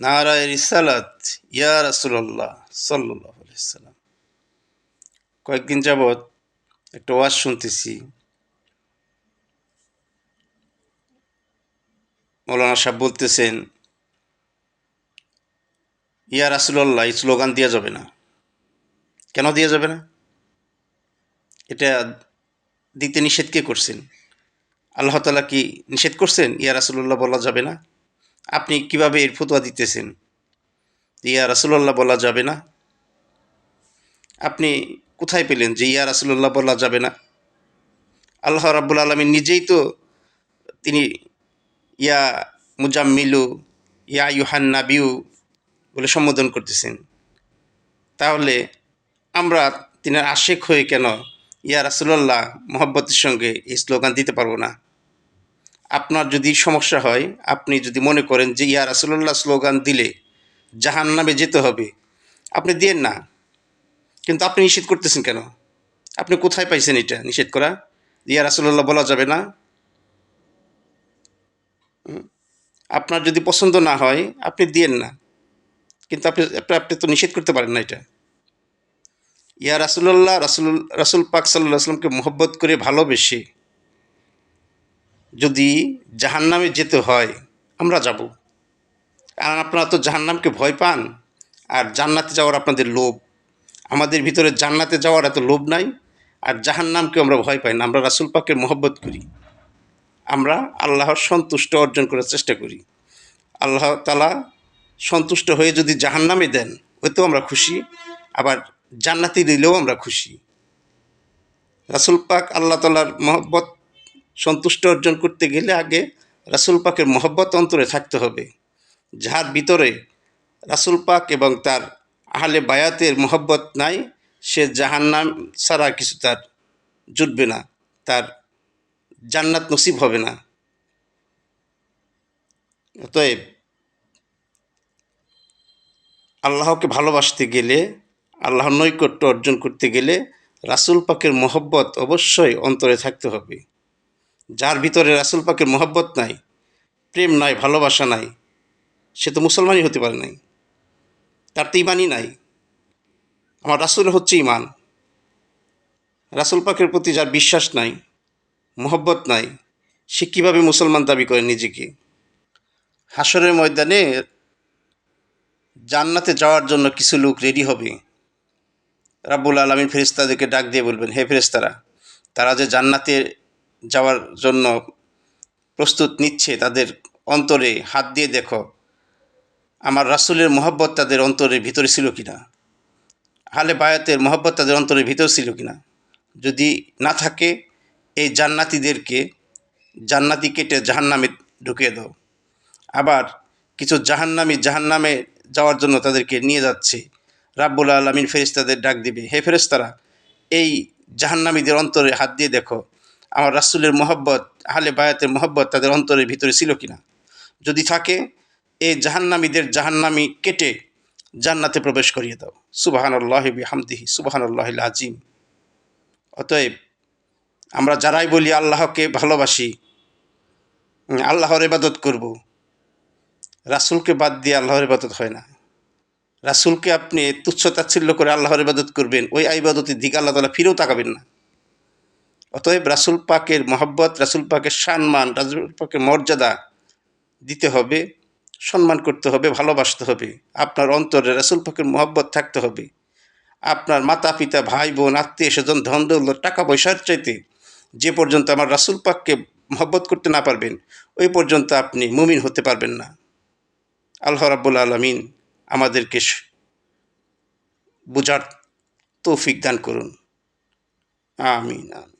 নারায় রিসালাত, ইয়া রাসুল্লাহ সাল্লাহ সাল্লাম কয়েকদিন যাবৎ একটা ওয়াজ শুনতেছি। মৌলানা সাহেব বলতেছেন, ইয়া রাসুল্লাহ এই স্লোগান দেওয়া যাবে না। কেন দেওয়া যাবে না? এটা দিতে নিষেধ কে করছেন? আল্লাহ তালা কি নিষেধ করছেন? ইয়া রাসুল্লাহ বলা যাবে না? আপনি কীভাবে এর ফতোয়া দিতেছেন? ইয়া রাসুল্লাহ বলা যাবে না। আপনি কোথায় পেলেন যে ইয়া রাসুল্লাহ বলা যাবে না? আল্লাহ রাব্বুল আলমী নিজেই তো তিনি ইয়া মুজাম্মিলু, ইয়া ইউহান নাবিউ বলে সম্বোধন করতেছেন। তাহলে আমরা তিনি আশেক হয়ে কেন ইয়া রাসুল্লাহ মোহব্বতের সঙ্গে এই স্লোগান দিতে পারব না? আপনার যদি সমস্যা হয়, আপনি যদি মনে করেন যে, ইয়া রাসুল্লাহ স্লোগান দিলে জাহান নামে যেতে হবে, আপনি দিয়েন না। কিন্তু আপনি নিষেধ করতেছেন কেন? আপনি কোথায় পাইছেন এটা নিষেধ করা? ইয়া রাসুল্লাহ বলা যাবে না? আপনার যদি পছন্দ না হয়, আপনি দিয়েন না। কিন্তু আপনি আপনি তো নিষেধ করতে পারেন না এটা। ইয়া রাসুল্লাহ রাসুল রাসুল পাক সাল্লাহ আসলামকে মোহব্বত করে ভালোবেসে যদি জাহান্নামে যেতে হয়, আমরা যাব। কারণ আপনারা তো জাহান্নামকে ভয় পান, আর জান্নাতে যাওয়ার আপনাদের লোভ। আমাদের ভিতরে জান্নাতে যাওয়ার এত লোভ নাই, আর জাহান্নামকে আমরা ভয় পাই না। আমরা রাসুল পাকের মোহব্বত করি। আমরা আল্লাহর সন্তুষ্ট অর্জন করার চেষ্টা করি। আল্লাহ তালা সন্তুষ্ট হয়ে যদি জাহান্নামে দেন, ওতেও আমরা খুশি। আবার জান্নাতি দিলেও আমরা খুশি। রাসুল পাক আল্লাহ তালার মহব্বত সন্তুষ্ট অর্জন করতে গেলে আগে রাসুল পাকের মহব্বত অন্তরে থাকতে হবে। যার ভিতরে রাসুল পাক এবং তার আহলে বায়াতের মহব্বত নাই, সে জাহান্নাম ছাড়া কিছু তার জুটবে না, তার জান্নাত নসিব হবে না। অতএব আল্লাহকে ভালোবাসতে গেলে, আল্লাহর নৈকট্য অর্জন করতে গেলে রাসুল পাকের মহব্বত অবশ্যই অন্তরে থাকতে হবে। যার ভিতরে রাসুল পাকের মহব্বত নাই, প্রেম নাই, ভালোবাসা নাই, সে তো মুসলমানই হতে পারে নাই। তার তো ইমানই নাই। আমার রাসুল হচ্ছে ইমান রাসুল পাকের প্রতি যার বিশ্বাস নাই, মোহব্বত নাই, সে কীভাবে মুসলমান দাবি করে নিজেকে? হাসরের ময়দানে জান্নাতে যাওয়ার জন্য কিছু লোক রেডি হবে। রাব্বুল আলমিন ফেরিস্তাদেরকে ডাক দিয়ে বলবেন, হে ফেরিস্তারা তারা যে জান্নাতে যাওয়ার জন্য প্রস্তুত নিচ্ছে তাদের অন্তরে হাত দিয়ে দেখো, আমার রাসুলের মহব্বত তাদের অন্তরের ভিতরে ছিল কিনা? হালে বায়াতের মহব্বত তাদের অন্তরের ভিতর ছিল কিনা? যদি না থাকে, এই জান্নাতিদেরকে জান্নাতি কেটে জাহান্নামে ঢুকিয়ে দাও। আবার কিছু জাহান্নামি জাহান্নামে যাওয়ার জন্য তাদেরকে নিয়ে যাচ্ছে। রাব্বুল আলমিন ফেরিস্তাদের ডাক দিবে, হে ফেরেস্তারা এই জাহান্নামীদের অন্তরে হাত দিয়ে দেখো আমার রাসুলের মহব্বত, আহলে বায়াতের মহব্বত তাদের অন্তরের ভিতরে ছিল কিনা? যদি থাকে এই জাহান্নামীদের জাহান্নামি কেটে জান্নাতে প্রবেশ করিয়ে দাও। সুবাহান আল্লাহবি হামদিহি সুবাহান আল্লাহ আজিম অতএব আমরা যারাই বলি আল্লাহকে ভালোবাসি আল্লাহর ইবাদত করব, রাসুলকে বাদ দিয়ে আল্লাহর ইবাদত হয় না। রাসুলকে আপনি তুচ্ছ তাচ্ছিল্য করে আল্লাহর ইবাদত করবেন, ওই ইবাদতের দিকে আল্লাহ তালা ফিরেও তাকাবেন না। অতএব রাসুল পাকের মহব্বত, রাসুল পাকের সম্মান, রাসুল পাকের মর্যাদা দিতে হবে, সম্মান করতে হবে, ভালোবাসতে হবে। আপনার অন্তরে রাসুল পাকের মহব্বত থাকতে হবে। আপনার মাতা, পিতা, ভাই, বোন, আত্মীয়, স্বজন, ধন, দৌলত, টাকা পয়সার চাইতে যে পর্যন্ত আমার রাসুল পাককে মহব্বত করতে না পারবেন, ওই পর্যন্ত আপনি মুমিন হতে পারবেন না। আল্লাহ রাব্বুল আলমিন আমাদেরকে বুঝার তৌফিক দান করুন। আমিন আমিন।